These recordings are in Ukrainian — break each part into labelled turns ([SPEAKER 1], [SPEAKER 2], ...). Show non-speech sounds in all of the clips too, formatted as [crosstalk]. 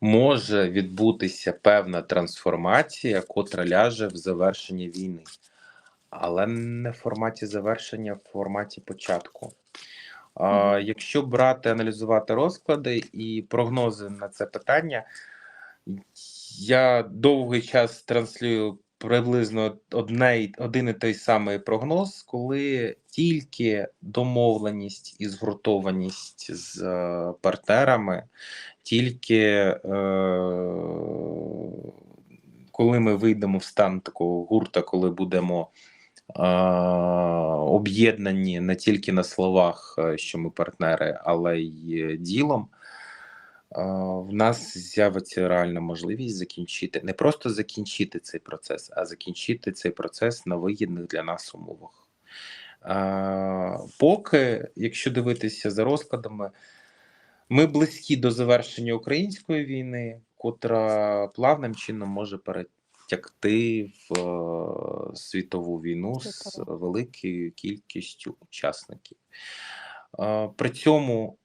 [SPEAKER 1] може відбутися певна трансформація, котра ляже в завершення війни, але не в форматі завершення, в форматі початку. А, Якщо брати, аналізувати розклади і прогнози на це питання, я довгий час транслюю приблизно одне, один і той самий прогноз, коли тільки домовленість і згуртованість з е, партнерами, тільки е, коли ми вийдемо в стан такого гурта, коли будемо е, об'єднані не тільки на словах, е, що ми партнери, але й ділом. В нас з'явиться реальна можливість закінчити не просто закінчити цей процес, а закінчити цей процес на вигідних для нас умовах. Поки, якщо дивитися за розкладами, ми близькі до завершення української війни, котра плавним чином може перетягти в е, світову війну з великою кількістю учасників. Е, При цьому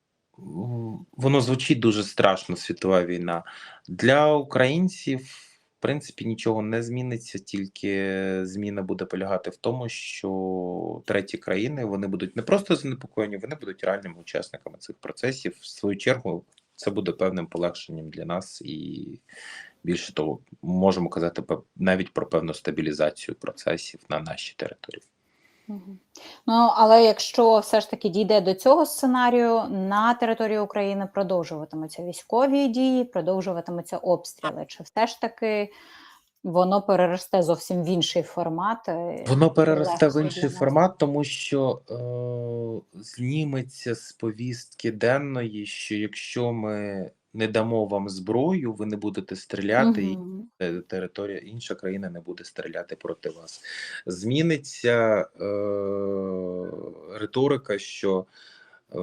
[SPEAKER 1] воно звучить дуже страшно, світова війна. Для українців, принципі, нічого не зміниться, тільки зміна буде полягати в тому, що треті країни вони будуть не просто занепокоєні, вони будуть реальними учасниками цих процесів. В свою чергу, це буде певним полегшенням для нас, і більше того, можемо казати навіть про певну стабілізацію процесів на нашій території.
[SPEAKER 2] Ну, але якщо все ж таки дійде до цього сценарію, на території України продовжуватимуться військові дії, продовжуватимуться обстріли. Чи все ж таки воно переросте зовсім в інший формат? е,
[SPEAKER 1] Воно переросте в інший формат, тому що е, зніметься з повістки денної, що якщо ми не дамо вам зброю, ви не будете стріляти, і територія інша країна не буде стріляти проти вас. Зміниться е, риторика, що е,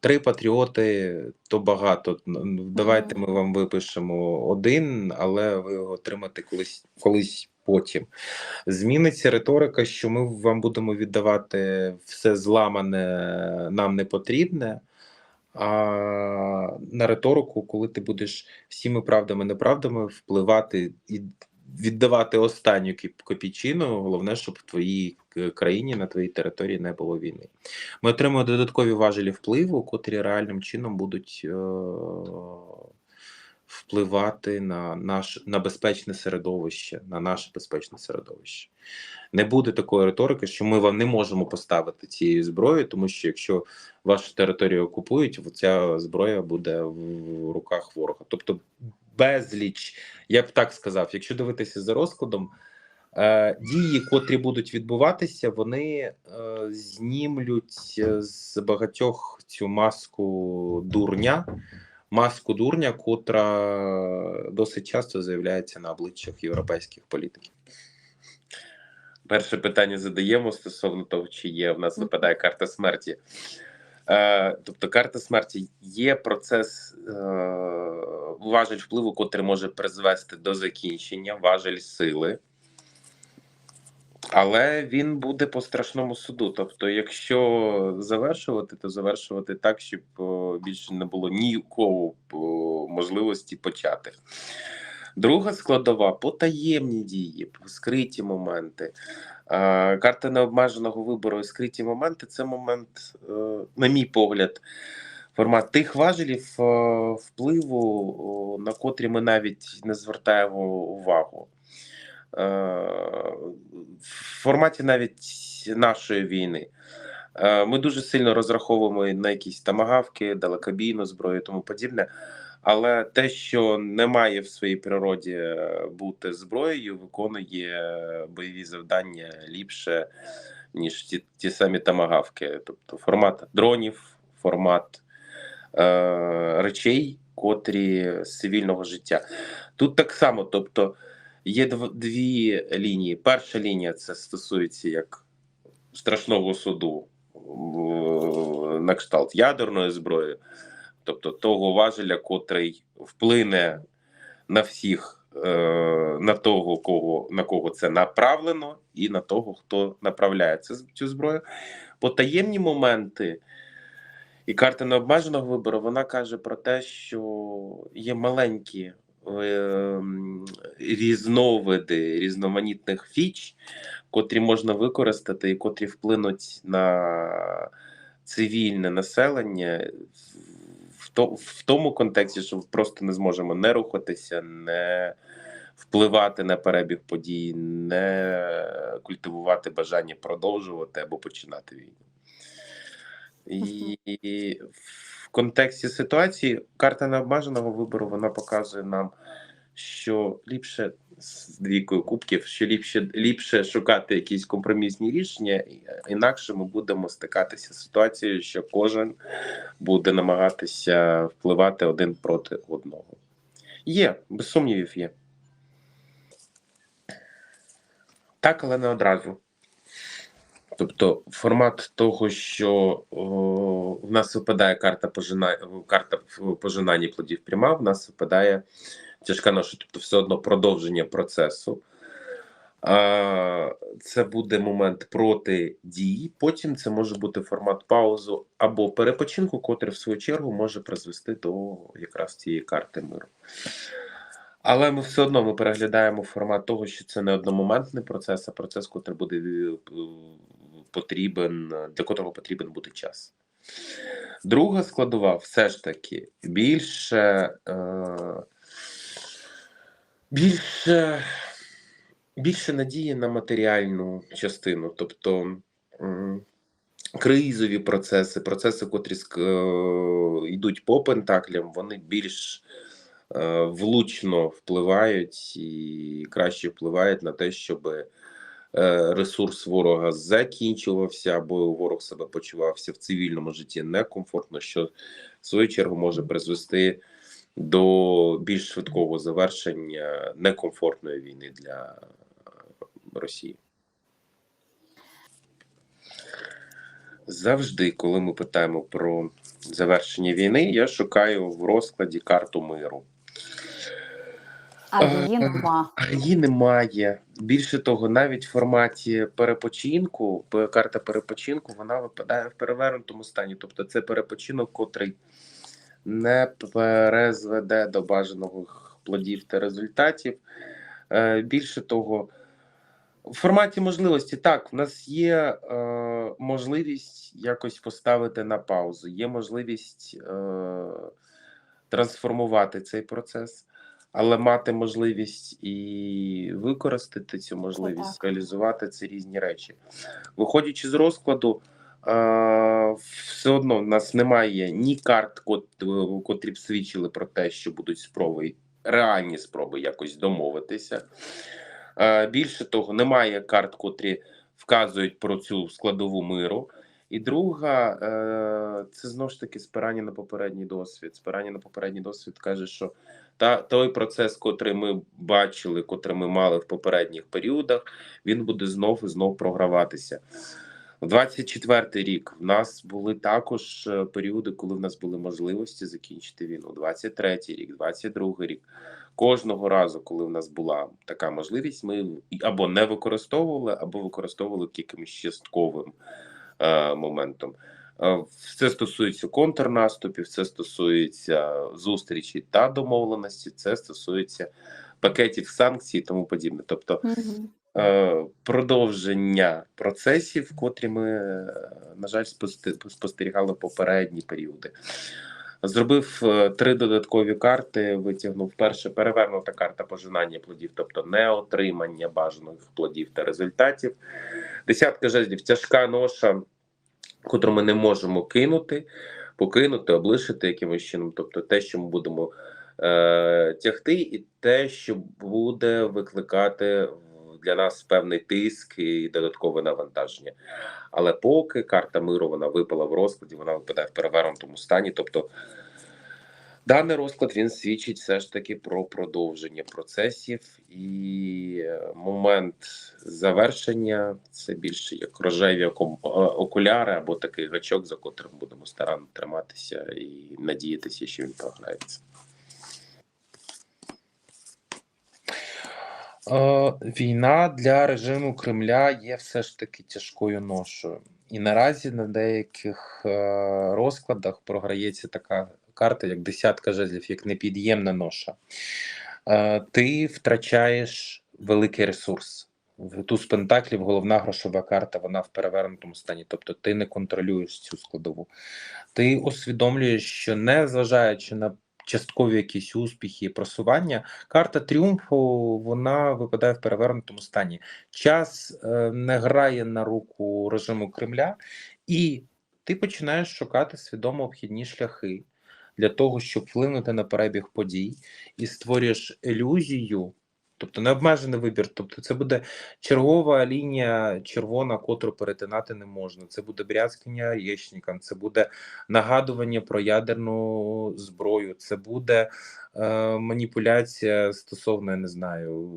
[SPEAKER 1] три патріоти то багато. Давайте ми вам випишемо один, але ви його отримаєте колись колись потім. Зміниться риторика, що ми вам будемо віддавати все зламане, нам не потрібне. А на риторику, коли ти будеш всіми правдами неправдами впливати і віддавати останню копійчину, головне, щоб в твоїй країні, на твоїй території не було війни. Ми отримуємо додаткові важелі впливу, котрі реальним чином будуть е- впливати на наш на безпечне середовище, на наше безпечне середовище. Не буде такої риторики, що ми вам не можемо поставити цієї зброї, тому що якщо вашу територію окупують, ця зброя буде в руках ворога. Тобто безліч, я б так сказав, якщо дивитися за розкладом, е, дії, котрі будуть відбуватися, вони е, знімлють е, з багатьох цю маску дурня, маску дурня, котра досить часто з'являється на обличчях європейських політиків. Перше питання задаємо стосовно того, чи є в нас випадає карта смерті. Е, тобто, карта смерті є процес е, важель впливу, котрий може призвести до закінчення, важель сили. Але він буде по страшному суду. Тобто, якщо завершувати, то завершувати так, щоб більше не було ніякого можливості почати. Друга складова потаємні дії, скриті моменти. Карта необмеженого вибору і скриті моменти це момент, е, на мій погляд, формат тих важелів е, впливу, на котрі ми навіть не звертаємо увагу. В форматі навіть нашої війни. Е, Ми дуже сильно розраховуємо на якісь тамагавки, далекобійну зброю і тому подібне. Але те, що не має в своїй природі е, бути зброєю, виконує бойові завдання ліпше, ніж ті, ті самі тамагавки. Тобто формат дронів, формат е, речей, котрі з цивільного життя. Тут так само, тобто є дві лінії. Перша лінія це стосується як страшного суду на кшталт ядерної зброї, тобто того важеля, котрий вплине на всіх, е, на того, кого на кого це направлено, і на того, хто направляє цю зброю. Потаємні моменти І карта необмеженого вибору вона каже про те, що є маленькі різновиди різноманітних фіч, котрі можна використати і котрі вплинуть на цивільне населення в, то, в тому контексті, що просто не зможемо не рухатися, не впливати на перебіг подій, не культивувати бажання продовжувати або починати війну. І в контексті ситуації карта необмеженого вибору вона показує нам, що ліпше з двійкою кубків, що ліпше ліпше шукати якісь компромісні рішення, інакше ми будемо стикатися з ситуацією, що кожен буде намагатися впливати один проти одного. Є, без сумнівів, є. Так, але не одразу. Тобто формат того, що о, в нас випадає карта пожина... карта пожинання плодів пряма, в нас випадає тяжка ноша, тобто все одно продовження процесу. А, це буде момент протидії, потім це може бути формат паузу або перепочинку, котрий в свою чергу може призвести до якраз цієї карти миру. Але ми все одно ми переглядаємо формат того, що це не одномоментний процес, а процес, котрий буде е, потрібен, для котрого потрібен буде час. Друга складова все ж таки більше, е, більше, більше надії на матеріальну частину, тобто м, кризові процеси, процеси, котрі е, йдуть по пентаклям, вони більш е, влучно впливають і краще впливають на те, щоб е, ресурс ворога закінчувався, або ворог себе почувався в цивільному житті некомфортно, що в свою чергу може призвести до більш швидкого завершення некомфортної війни для Росії. Завжди, коли ми питаємо про завершення війни, я шукаю в розкладі карту миру.
[SPEAKER 2] А
[SPEAKER 1] Е,
[SPEAKER 2] її нема.
[SPEAKER 1] А Її немає. Більше того, навіть в форматі перепочинку, карта перепочинку, вона випадає в перевернутому стані. Тобто це перепочинок, котрий не перезведе до бажаних плодів та результатів. Е, Більше того, в форматі можливості так, в нас є е, можливість якось поставити на паузу, є можливість е, трансформувати цей процес, але мати можливість і використати цю можливість, реалізувати це різні речі. Виходячи з розкладу, е, все одно в нас немає ні карт, кот- котрі б свідчили про те, що будуть спроби, реальні спроби якось домовитися. Е, Більше того, немає карт, котрі вказують про цю складову миру. І друга, е, це знову ж таки спирання на попередній досвід. Спирання на попередній досвід каже, що та той процес, котрий ми бачили, котрий ми мали в попередніх періодах, він буде знов і знов програватися. 24-й рік в нас були також е, періоди, коли в нас були можливості закінчити війну. 23-й рік, 22-й рік. Кожного разу, коли в нас була така можливість, ми або не використовували, або використовували якимось частковим е, моментом. Це стосується контрнаступів, це стосується зустрічі та домовленості, це стосується пакетів санкцій і тому подібне. Тобто е, продовження процесів, котрі ми, е, на жаль, спосте- спостерігали попередні періоди. Зробив е, три додаткові карти. Витягнув перше перевернута карта пожинання плодів, тобто не отримання бажаних плодів та результатів. Десятка жезлів, тяжка ноша, котру ми не можемо кинути, покинути, облишити якимось чином. Тобто те, що ми будемо е, тягти, і те, що буде викликати для нас певний тиск і додаткове навантаження. Але поки карта миру вона випала в розкладі, вона випадає в перевернутому стані. Тобто даний розклад він свідчить все ж таки про продовження процесів і е, момент завершення це більше як рожеві е, окуляри або такий гачок, за котрим будемо старанно триматися і надіятися, що він програється. Е, Війна для режиму Кремля є все ж таки тяжкою ношою. І наразі на деяких розкладах програється така карта, як десятка жезлів, як непід'ємна ноша. Е, ти втрачаєш великий ресурс. В туз пентаклів головна грошова карта, вона в перевернутому стані. Тобто ти не контролюєш цю складову. Ти усвідомлюєш, що не зважаючи на часткові якісь успіхи і просування, карта тріумфу вона випадає в перевернутому стані. Час е, не грає на руку режиму Кремля, і ти починаєш шукати свідомо обхідні шляхи для того, щоб вплинути на перебіг подій, і створюєш ілюзію, тобто необмежений вибір. Тобто, це буде чергова лінія червона, котру перетинати не можна. Це буде брязкання яєчникам, це буде нагадування про ядерну зброю, це буде е, маніпуляція стосовно, я не знаю,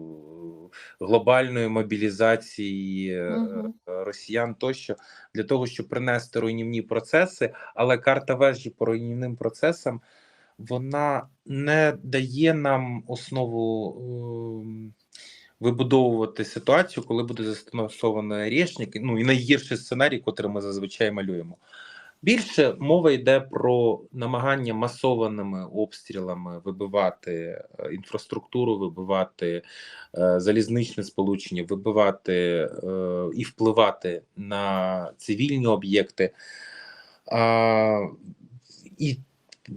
[SPEAKER 1] глобальної мобілізації
[SPEAKER 2] Мгм.
[SPEAKER 1] росіян тощо для того, щоб принести руйнівні процеси, але карта вежі по руйнівним процесам вона не дає нам основу ем, вибудовувати ситуацію, коли буде застосовано рішник, ну і найгірший сценарій, котрий ми зазвичай малюємо. Більше мова йде про намагання масованими обстрілами вибивати е, інфраструктуру, вибивати е, залізничне сполучення, вибивати е, і впливати на цивільні об'єкти. А, і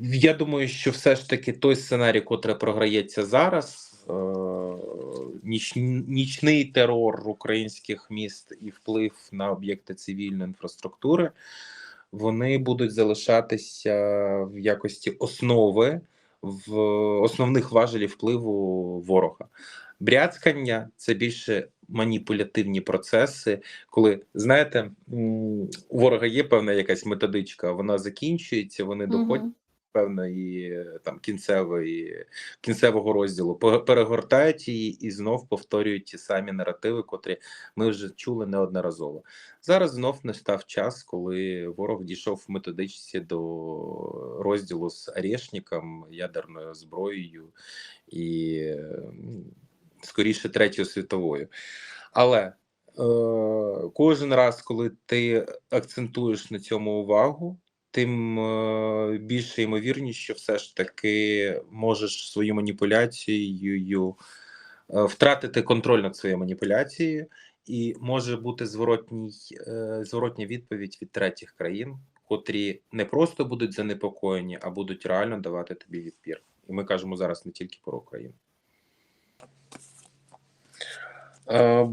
[SPEAKER 1] я думаю, що все ж таки той сценарій, котрий програється зараз, е, ніч, нічний терор українських міст і вплив на об'єкти цивільної інфраструктури, вони будуть залишатися в якості основи в основних важелів впливу ворога. Бряцкання це більше маніпулятивні процеси, коли знаєте, у ворога є певна якась методичка, вона закінчується, вони доходять. Певної там кінцевої кінцевого розділу, перегортають її і знов повторюють ті самі наративи, котрі ми вже чули неодноразово. Зараз знов настав час, коли ворог дійшов в методичці до розділу з Орешником, ядерною зброєю і скоріше третьою світовою. Але е, кожен раз, коли ти акцентуєш на цьому увагу, тим е, більше ймовірність, що все ж таки можеш свою маніпуляцією е, втратити контроль над своєю маніпуляцією, і може бути зворотній, е, зворотня відповідь від третіх країн, котрі не просто будуть занепокоєні, а будуть реально давати тобі відпір. І ми кажемо зараз не тільки про Україну. Е,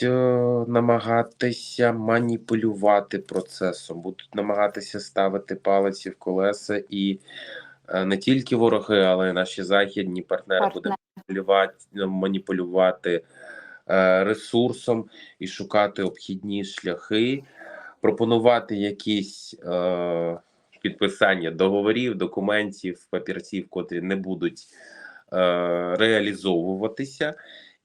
[SPEAKER 1] Будуть е, намагатися маніпулювати процесом, будуть намагатися ставити палиці в колеса, і е, не тільки вороги, але й наші західні партнери будуть маніпулювати, маніпулювати е, ресурсом і шукати обхідні шляхи, пропонувати якісь е, підписання договорів, документів, папірців, котрі не будуть е, реалізовуватися.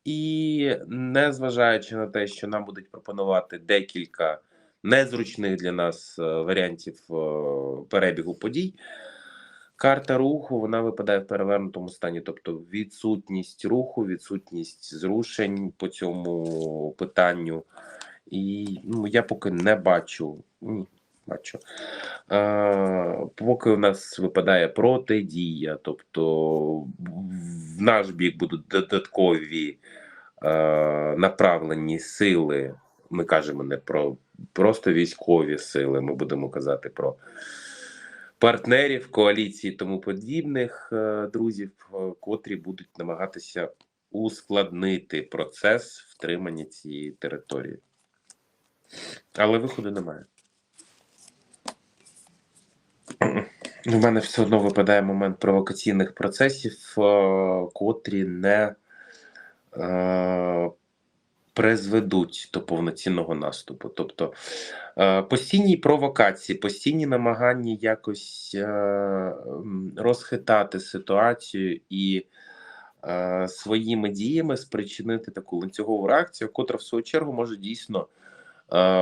[SPEAKER 1] І незважаючи на те, що нам будуть пропонувати декілька незручних для нас е, варіантів е, перебігу подій, карта руху вона випадає в перевернутому стані, тобто відсутність руху, відсутність зрушень по цьому питанню. І ну, я поки не бачу. Ні, бачу. Е, поки у нас випадає протидія, тобто в наш бік будуть додаткові е, направлені сили. Ми кажемо не про просто військові сили, ми будемо казати про партнерів, коаліції тому подібних е, друзів, е, котрі будуть намагатися ускладнити процес втримання цієї території. Але виходу немає. У мене все одно випадає момент провокаційних процесів, е, котрі не е, призведуть до повноцінного наступу. Тобто е, постійні провокації, постійні намагання якось розхитати ситуацію і своїми діями спричинити таку ланцюгову реакцію, котра в свою чергу може дійсно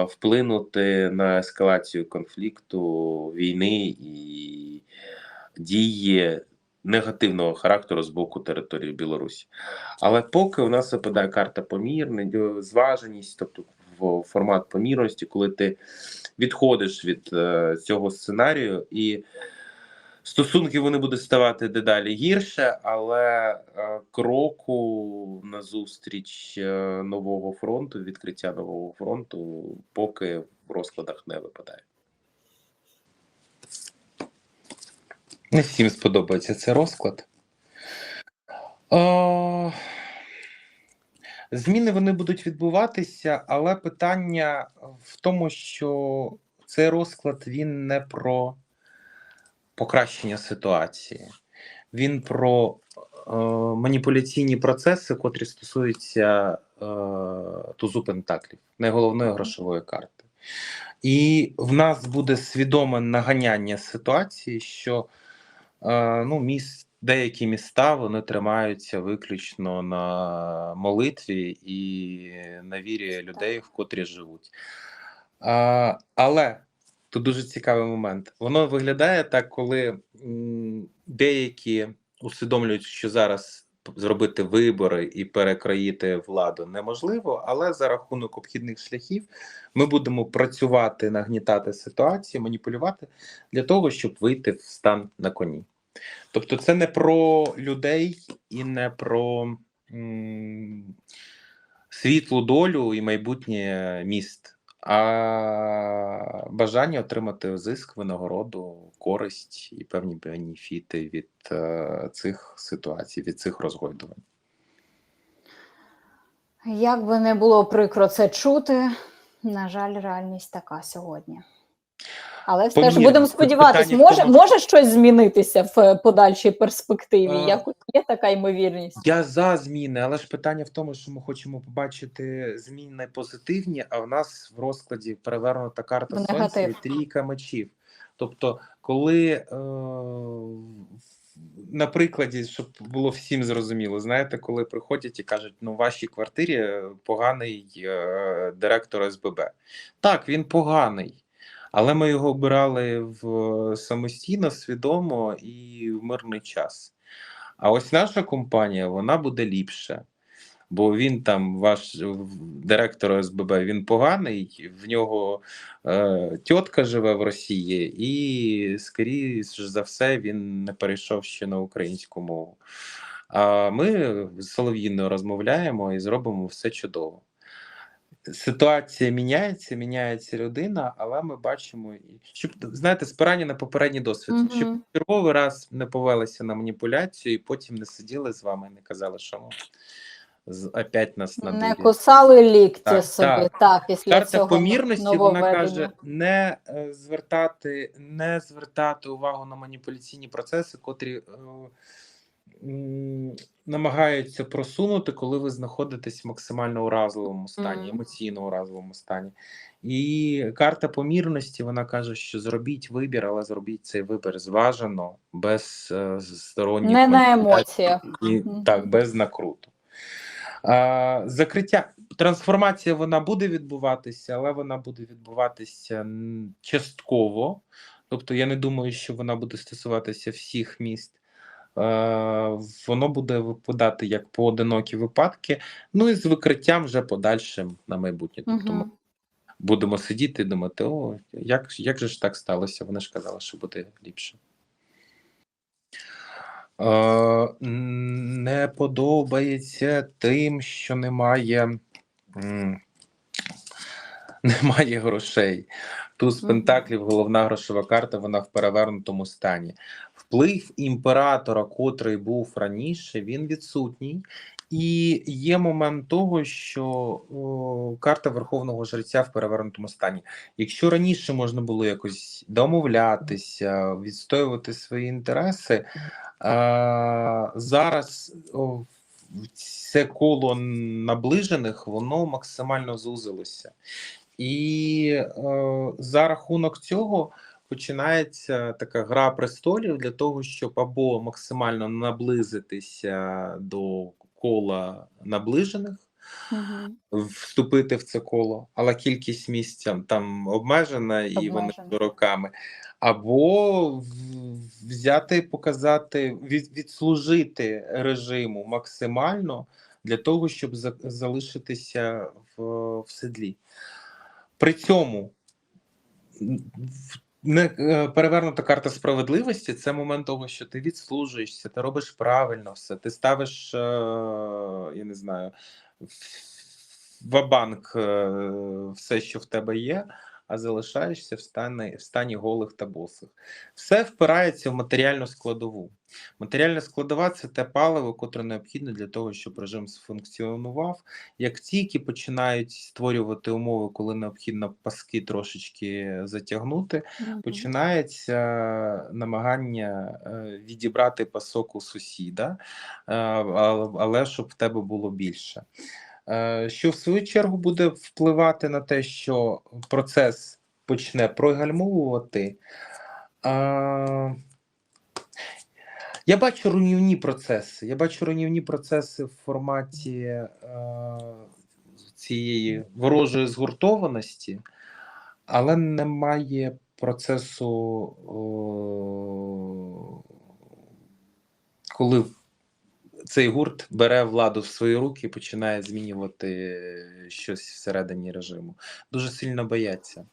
[SPEAKER 1] вплинути на ескалацію конфлікту, війни і дії негативного характеру з боку території Білорусі. Але поки у нас випадає карта помірне, зваженість, тобто в формат помірності, коли ти відходиш від е, цього сценарію, і стосунки вони будуть ставати дедалі гірше, але е, кроку назустріч е, нового фронту, відкриття нового фронту, поки в розкладах не випадає. Не всім сподобається цей розклад. О, зміни вони будуть відбуватися, але питання в тому, що цей розклад він не про покращення ситуації, він про е, маніпуляційні процеси, котрі стосуються е, тузу пентаклів, найголовної грошової карти. І в нас буде свідоме наганяння ситуації, що е, ну, міст, деякі міста вони тримаються виключно на молитві і на вірі людей, в котрі живуть. А, але тут дуже цікавий момент. Воно виглядає так, коли деякі усвідомлюють, що зараз зробити вибори і перекроїти владу неможливо, але за рахунок обхідних шляхів ми будемо працювати, нагнітати ситуацію, маніпулювати для того, щоб вийти в стан на коні. Тобто, це не про людей і не про м, світлу долю і майбутнє міст, а бажання отримати зиск, винагороду, користь і певні бенефіти від е, цих ситуацій, від цих розгойдувань.
[SPEAKER 2] Як би не було прикро це чути, на жаль, реальність така сьогодні. Але все ж будемо сподіватися, може,
[SPEAKER 1] тому-
[SPEAKER 2] може щось змінитися в подальшій перспективі.
[SPEAKER 1] А.
[SPEAKER 2] Як є така ймовірність?
[SPEAKER 1] Я за зміни, але ж питання в тому, що ми хочемо побачити зміни позитивні, а в нас в розкладі перевернута карта
[SPEAKER 2] В
[SPEAKER 1] сонця і трійка мечів. Тобто, коли е, на прикладі, щоб було всім зрозуміло, знаєте, коли приходять і кажуть, ну в вашій квартирі поганий е, директор СББ. Так, він поганий. Але ми його обирали в самостійно, свідомо і в мирний час. А ось наша компанія вона буде ліпша. Бо він там, ваш директор СББ, він поганий, в нього е, тітка живе в Росії, і, скоріш за все, він не перейшов ще на українську мову. А ми з Солов'їною розмовляємо і зробимо все чудово. Ситуація міняється, міняється людина, але ми бачимо, щоб знаєте, спирання на попередній досвід,
[SPEAKER 2] Мгм.
[SPEAKER 1] щоб черговий раз не повелися на маніпуляцію і потім не сиділи з вами і не казали, що ну, опять нас
[SPEAKER 2] Не кусали лікті
[SPEAKER 1] Так,
[SPEAKER 2] собі,
[SPEAKER 1] так.
[SPEAKER 2] так, після
[SPEAKER 1] Карта
[SPEAKER 2] цього
[SPEAKER 1] помірності вона каже не е, звертати, не звертати увагу на маніпуляційні процеси, котрі е, намагаються просунути, коли ви знаходитесь в максимально уразливому стані,
[SPEAKER 2] Мгм.
[SPEAKER 1] емоційно уразливому стані. І карта помірності вона каже, що зробіть вибір, але зробіть цей вибір зважено, без е, сторонніх
[SPEAKER 2] Не на емоціях.
[SPEAKER 1] і
[SPEAKER 2] Мгм.
[SPEAKER 1] так, без накруту. А, закриття трансформація вона буде відбуватися, але вона буде відбуватися частково. Тобто, я не думаю, що вона буде стосуватися всіх міст. Е, воно буде випадати як поодинокі випадки, ну і з викриттям вже подальшим на майбутнє. Тобто, ми будемо сидіти і думати: о, як, як же ж так сталося? Вони ж казали, що буде ліпше. Е, не подобається тим, що немає, [laughs] немає грошей. Туз. Пентаклів, головна грошова карта, вона в перевернутому стані. Вплив імператора, котрий був раніше, він відсутній. І є момент того, що о, карта Верховного Жреця в перевернутому стані. Якщо раніше можна було якось домовлятися, відстоювати свої інтереси, а, зараз о, це коло наближених воно максимально зузилося. І е, за рахунок цього починається така гра престолів для того, щоб або максимально наблизитися до кола наближених,
[SPEAKER 2] Мгм.
[SPEAKER 1] вступити в це коло, але кількість місць там- обмежена і вони роками. Або взяти, показати, від, відслужити режиму максимально для того, щоб за- залишитися в, в седлі. При цьому не е, перевернута карта справедливості це момент того, що ти відслужуєшся, ти робиш правильно все, ти ставиш, е, я не знаю, в- ва-банк е, все, що в тебе є, а залишаєшся в стані, в стані голих та босих. Все впирається в матеріальну складову. Матеріальна складова це те паливо, котре необхідне для того, щоб режим сфункціонував. Як тільки починають створювати умови, коли необхідно паски трошечки затягнути,
[SPEAKER 2] Мгм.
[SPEAKER 1] починається намагання е, відібрати пасок у сусіда, е, але щоб в тебе було більше. Е, Що в свою чергу буде впливати на те, що процес почне прогальмовувати. Е, Я бачу руйнівні процеси. Я бачу руйнівні процеси в форматі е, цієї ворожої згуртованості, але немає процесу, коли цей гурт бере владу в свої руки і починає змінювати щось всередині режиму. Дуже сильно бояться.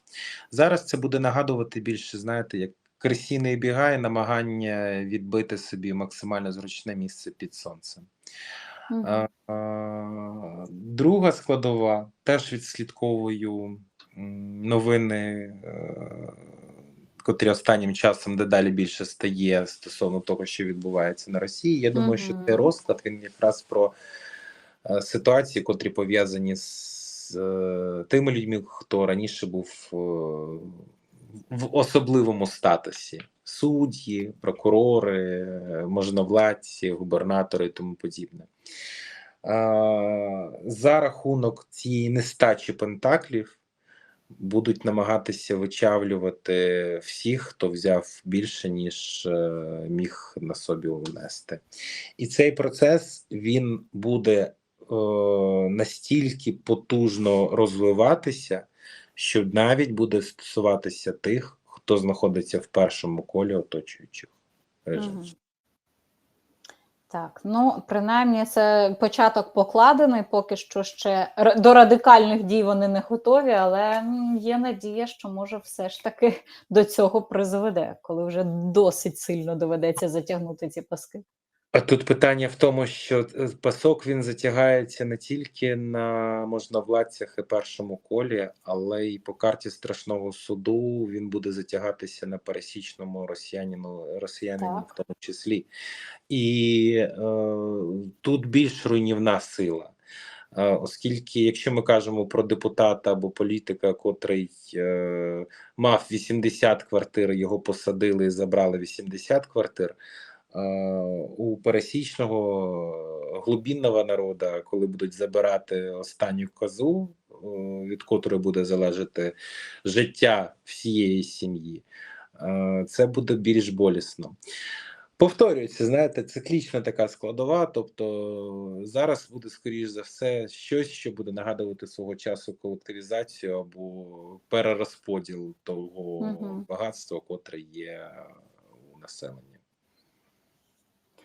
[SPEAKER 1] Зараз це буде нагадувати більше, знаєте, як кресійний бігає, намагання відбити собі максимально зручне місце під сонцем. А, а, Друга складова теж відслідковую новини, е, котрі останнім часом дедалі більше стає стосовно того, що відбувається на Росії. Я думаю, що цей розклад він якраз про е, ситуації, котрі пов'язані з е, тими людьми, хто раніше був е, в особливому статусі: судді, прокурори, можновладці, губернатори і тому подібне. Е, За рахунок цієї нестачі пентаклів будуть намагатися вичавлювати всіх, хто взяв більше, ніж е, міг на собі унести. І цей процес він буде е, настільки потужно розвиватися, що навіть буде стосуватися тих, хто знаходиться в першому колі оточуючих режимів.
[SPEAKER 2] Так, ну принаймні це початок покладений. Поки що ще до радикальних дій вони не готові, але є надія, що може все ж таки до цього призведе, коли вже досить сильно доведеться затягнути ці паски.
[SPEAKER 1] А тут питання в тому, що е, пасок він затягається не тільки на можновладцях і першому колі, але й по карті страшного суду він буде затягатися на пересічному росіянину, росіянину в тому числі. І е, тут більш руйнівна сила. Е, Оскільки, якщо ми кажемо про депутата або політика, котрий е, мав 80 квартир, його посадили і забрали 80 квартир. Е, у пересічного глубінного народу, коли будуть забирати останню козу, е, від котрої буде залежати життя всієї сім'ї, е, це буде більш болісно. Повторюється, знаєте, циклічна така складова. Тобто зараз буде, скоріш за все, щось, що буде нагадувати свого часу колективізацію або перерозподіл того
[SPEAKER 2] Мгм.
[SPEAKER 1] багатства, котре є у населення.